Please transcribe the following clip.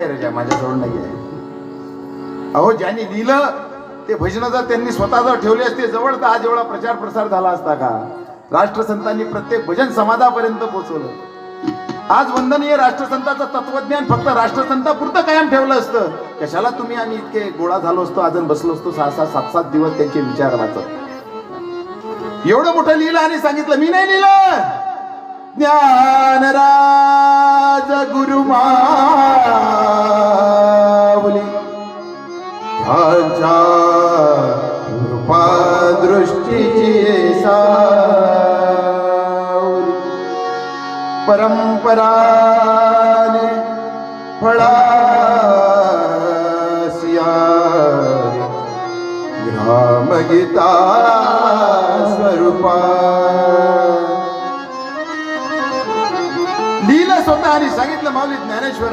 माझ्याजवळ नाही आहे अहो ज्यांनी लिहिलं ते भजन जर त्यांनी स्वतः ठेवले असते. जवळ तर आज एवढा प्रचार प्रसार झाला असता का? राष्ट्रसंतांनी प्रत्येक भजन समाजापर्यंत पोहोचवलं. आज वंदनीय राष्ट्रसंताचं तत्वज्ञान फक्त राष्ट्रसंतापुरतं कायम ठेवलं असतं. कशाला तुम्ही आम्ही इतके गोळा झालो असतो अजून बसलो असतो सहा सहा सात सात दिवस त्यांचे विचार वाचत. एवढं मोठं लिहिलं आणि सांगितलं मी नाही लिहिलं. ह्यांच्या कृपा दृष्टीची परंपरा परंपराने फळासिया ग्रामगीता स्वरूपा. लिहिलं स्वतः आणि सांगितलं माऊली ज्ञानेश्वर